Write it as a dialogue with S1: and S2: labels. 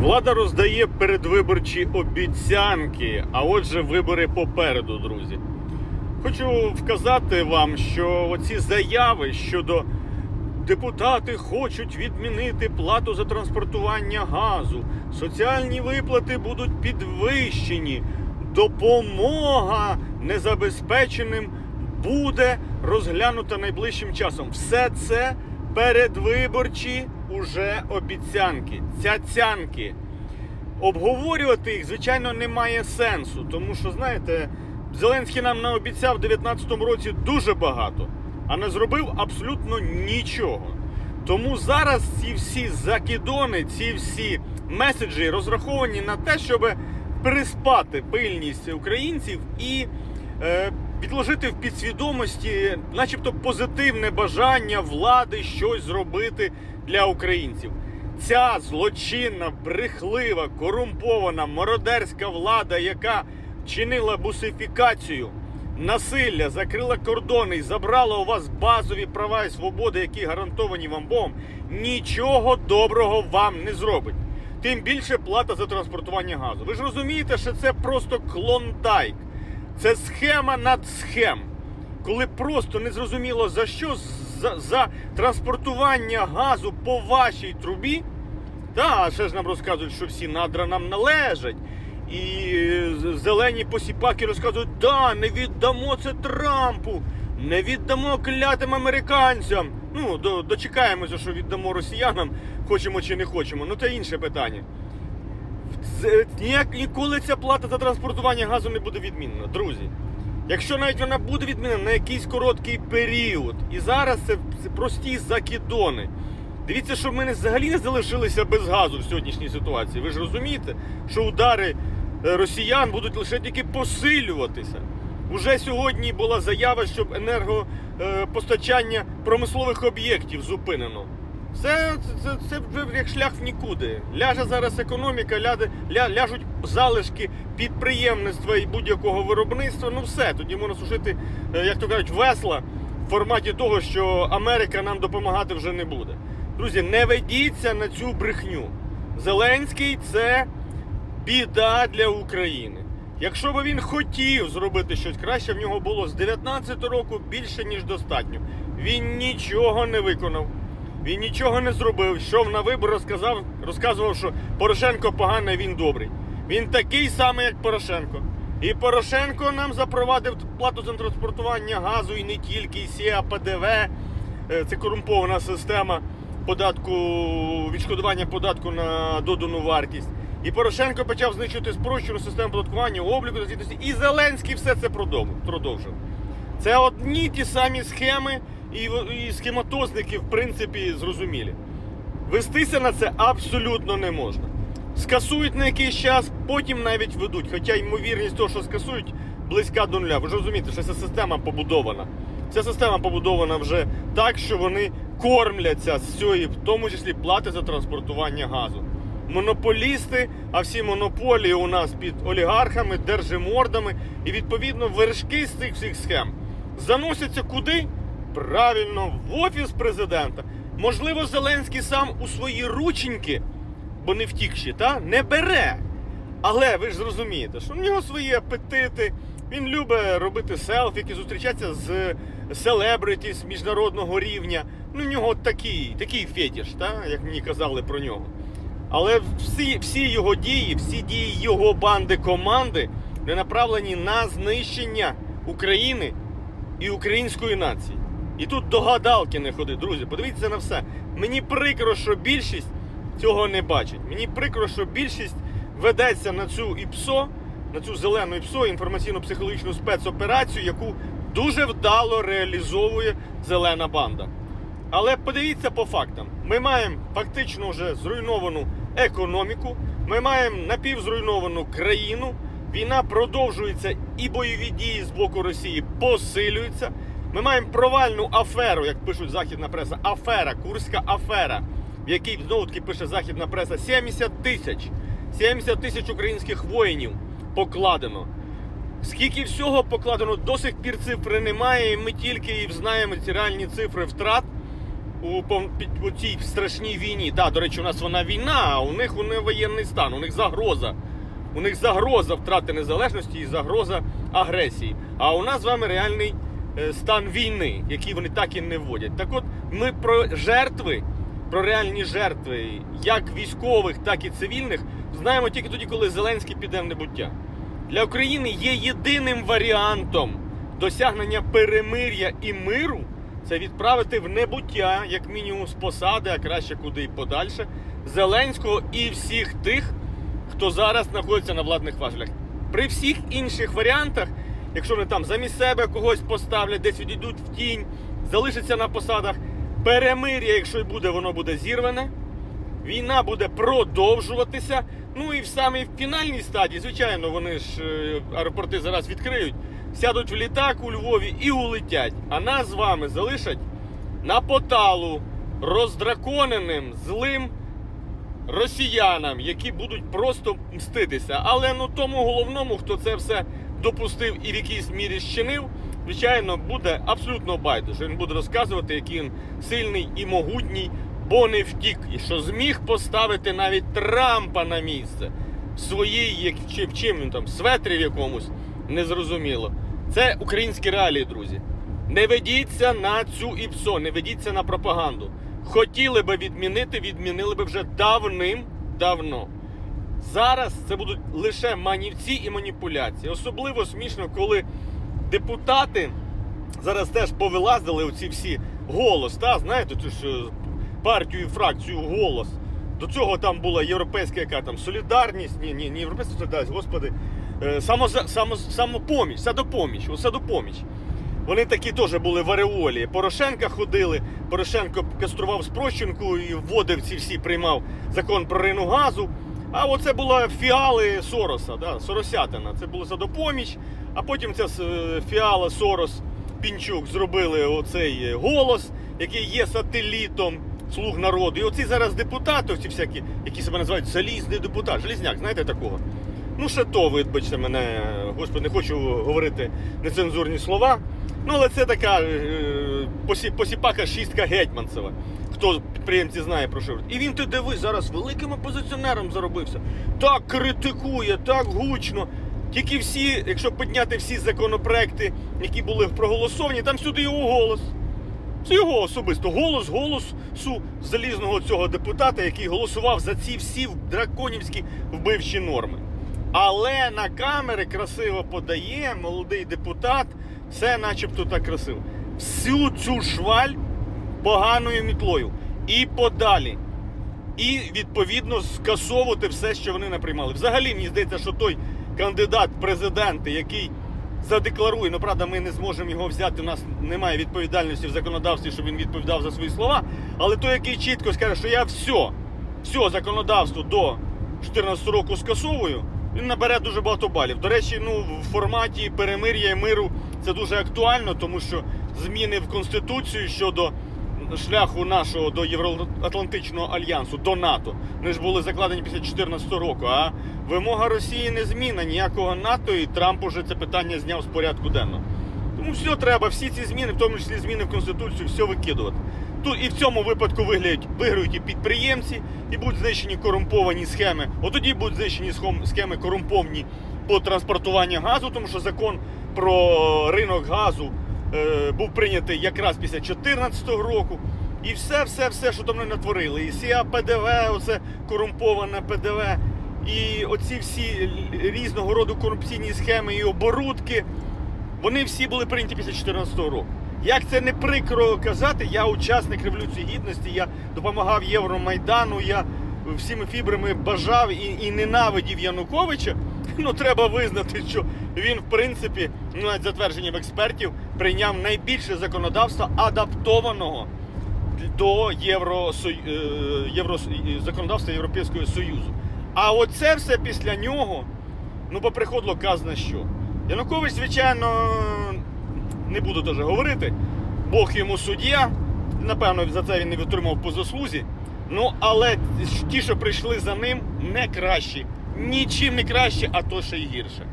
S1: Влада роздає передвиборчі обіцянки, а отже, вибори попереду, друзі. Хочу вказати вам, що оці заяви щодо депутати хочуть відмінити плату за транспортування газу, соціальні виплати будуть підвищені, допомога незабезпеченим буде розглянута найближчим часом. Все це передвиборчі уже обіцянки, цяцянки. Обговорювати їх, звичайно, немає сенсу, тому що, знаєте, Зеленський нам наобіцяв у 2019 році дуже багато, а не зробив абсолютно нічого. Тому зараз ці всі закидони, ці всі меседжі розраховані на те, щоб приспати пильність українців і е, підложити в підсвідомості, начебто, позитивне бажання влади щось зробити для українців. Ця злочинна, брехлива, корумпована, мародерська влада, яка чинила бусифікацію, насилля, закрила кордони і забрала у вас базові права і свободи, які гарантовані вам Богом, нічого доброго вам не зробить. Тим більше плата за транспортування газу. Ви ж розумієте, що це просто клондайк. Це схема над схем. Коли просто не зрозуміло за що за, за транспортування газу по вашій трубі. Та, ще ж нам розказують, що всі надра нам належать. І зелені посіпаки розказують, да, не віддамо це Трампу, не віддамо клятим американцям. Ну, дочекаємося, що віддамо росіянам, хочемо чи не хочемо. Ну це інше питання. Це- Ніяк ніколи ця плата за транспортування газу не буде відмінена, друзі. Якщо навіть вона буде відмінена на якийсь короткий період, і зараз це, прості закидони. Дивіться, що ми не взагалі не залишилися без газу в сьогоднішній ситуації. Ви ж розумієте, що удари е, росіян будуть лише тільки посилюватися. Уже сьогодні була заява, щоб енергопостачання промислових об'єктів зупинено. Це, це, це вже як шлях в нікуди. Ляже зараз економіка, ляде, ля, ляжуть залишки підприємництва і будь-якого виробництва. Ну все, тоді можна сушити, е, як то кажуть, весла в форматі того, що Америка нам допомагати вже не буде. Друзі, не ведіться на цю брехню. Зеленський це біда для України. Якщо б він хотів зробити щось краще, в нього було з 19 року більше, ніж достатньо. Він нічого не виконав. Він нічого не зробив. Йшов на вибори, розказав, розказував, що Порошенко поганий, він добрий. Він такий самий, як Порошенко. І Порошенко нам запровадив плату за транспортування газу і не тільки, і СІА, ПДВ. Е, Це корумпована система податку, відшкодування податку на додану вартість. І Порошенко почав знищувати спрощену систему податкування, обліку та звітності. І Зеленський все це продовжив. Це одні ті самі схеми і, і схематозники, в принципі, зрозумілі. Вестися на це абсолютно не можна. Скасують на якийсь час, потім навіть ведуть. Хоча ймовірність того, що скасують, близька до нуля. Ви ж розумієте, що ця система побудована. Ця система побудована вже так, що вони кормляться з цієї, в тому числі плати за транспортування газу. Монополісти, а всі монополії у нас під олігархами, держимордами, і відповідно вершки з цих всіх схем заносяться куди? Правильно, в офіс президента. Можливо, Зеленський сам у свої рученьки, бо не втікші, та не бере. Але ви ж зрозумієте, що в нього свої апетити. Він любить робити селфіки, зустрічатися з селебриті з міжнародного рівня. Ну, в нього такий, такий фетіш, та? як мені казали про нього. Але всі, всі його дії, всі дії його банди команди не направлені на знищення України і української нації. І тут до гадалки не ходи, друзі. Подивіться на все. Мені прикро, що більшість цього не бачить. Мені прикро, що більшість ведеться на цю ІПСО, на цю зелену ІПСО, інформаційно-психологічну спецоперацію, яку дуже вдало реалізовує зелена банда. Але подивіться по фактам: ми маємо фактично вже зруйновану економіку, ми маємо напівзруйновану країну. Війна продовжується і бойові дії з боку Росії посилюються. Ми маємо провальну аферу, як пишуть західна преса, афера, курська афера, в якій знову таки пише західна преса 70 тисяч. 70 тисяч українських воїнів покладено. Скільки всього покладено, до сих пір цифри немає, і ми тільки і знаємо ці реальні цифри втрат. у, у цій страшній війні. Так, до речі, у нас вона війна, а у них у них воєнний стан, у них загроза. У них загроза втрати незалежності і загроза агресії. А у нас з вами реальний стан війни, який вони так і не вводять. Так от ми про жертви, про реальні жертви, як військових, так і цивільних, знаємо тільки тоді, коли Зеленський піде в небуття. Для України є єдиним варіантом досягнення перемир'я і миру це відправити в небуття, як мінімум, з посади, а краще куди й подальше, Зеленського і всіх тих, хто зараз знаходиться на владних важелях. При всіх інших варіантах, якщо вони там замість себе когось поставлять, десь відійдуть в тінь, залишаться на посадах, перемир'я, якщо й буде, воно буде зірване. Війна буде продовжуватися. Ну і в самій фінальній стадії, звичайно, вони ж е, аеропорти зараз відкриють, сядуть в літак у Львові і улетять. А нас з вами залишать на поталу роздраконеним, злим росіянам, які будуть просто мститися. Але ну тому головному, хто це все допустив і в якійсь мірі щинив, звичайно, буде абсолютно байдуже. Він буде розказувати, який він сильний і могутній, бо не втік, і що зміг поставити навіть Трампа на місце своїй, як чи в чим він там, светрі в якомусь, незрозуміло. Це українські реалії, друзі. Не ведіться на цю ІПСО, не ведіться на пропаганду. Хотіли би відмінити, відмінили би вже давним-давно. Зараз це будуть лише манівці і маніпуляції. Особливо смішно, коли депутати зараз теж повилазили оці всі голос. Та, знаєте, цю ж е, партію і фракцію голос. До цього там була європейська яка там солідарність, ні, ні, не європейська солідарність, господи, е, само, само, самопоміч, садопоміч, садопоміч. Вони такі теж були в ареолі. Порошенка ходили. Порошенко кастрував спрощенку і вводив ці всі, приймав закон про рину газу. А оце була фіали Сороса, да, Соросятина. Це була задопоміч. А потім ця е, фіала Сорос Пінчук зробили оцей е, голос, який є сателітом слуг народу. І оці зараз депутати, оці всякі, які себе називають залізний депутат, желізняк, знаєте такого? Ну, ще то, вибачте мене, господи, не хочу говорити нецензурні слова. Ну, але це така е, посіпака шістка гетьманцева. Хто підприємці знає про що. І він ти дивись, зараз великим опозиціонером заробився. Так критикує, так гучно. Тільки всі, якщо підняти всі законопроекти, які були проголосовані, там всюди його голос. Це його особисто голос голосу залізного цього депутата, який голосував за ці всі драконівські вбивчі норми. Але на камери красиво подає молодий депутат, все начебто так красиво. Всю цю шваль поганою мітлою і подалі. І відповідно скасовувати все, що вони наприймали. Взагалі, мені здається, що той кандидат президенти, який задекларує, ну правда, ми не зможемо його взяти. У нас немає відповідальності в законодавстві, щоб він відповідав за свої слова. Але той, який чітко скаже, що я все, все законодавство до 14 року скасовую, він набере дуже багато балів. До речі, ну в форматі перемир'я і миру це дуже актуально, тому що зміни в конституцію щодо шляху нашого до Євроатлантичного альянсу, до НАТО. Вони ж були закладені після 2014 року. А вимога Росії не зміна ніякого НАТО, і Трамп уже це питання зняв з порядку денного. Тому все треба, всі ці зміни, в тому числі зміни в Конституцію, все викидувати. Тут і в цьому випадку виграють, виграють і підприємці, і будуть знищені корумповані схеми. От тоді будуть знищені схеми корумповані по транспортуванню газу, тому що закон про ринок газу е, був прийнятий якраз після 2014 року. І все, все, все, що там натворили. І СІА ПДВ, оце корумповане ПДВ, і оці всі різного роду корупційні схеми і оборудки, вони всі були прийняті після 2014 року. Як це не прикро казати, я учасник Революції Гідності, я допомагав Євромайдану, я всіми фібрами бажав і, і ненавидів Януковича. Ну треба визнати, що він, в принципі, ну навіть затвердженням експертів, прийняв найбільше законодавства адаптованого до Євросой... е, Євро... законодавства Європейського Союзу. А оце все після нього, ну поприходило казна що. Янукович, звичайно, не буду теж говорити. Бог йому суддя. Напевно, за це він не витримав по заслузі. Ну, але ті, що прийшли за ним, не кращі. Нічим не краще, а то ще й гірше.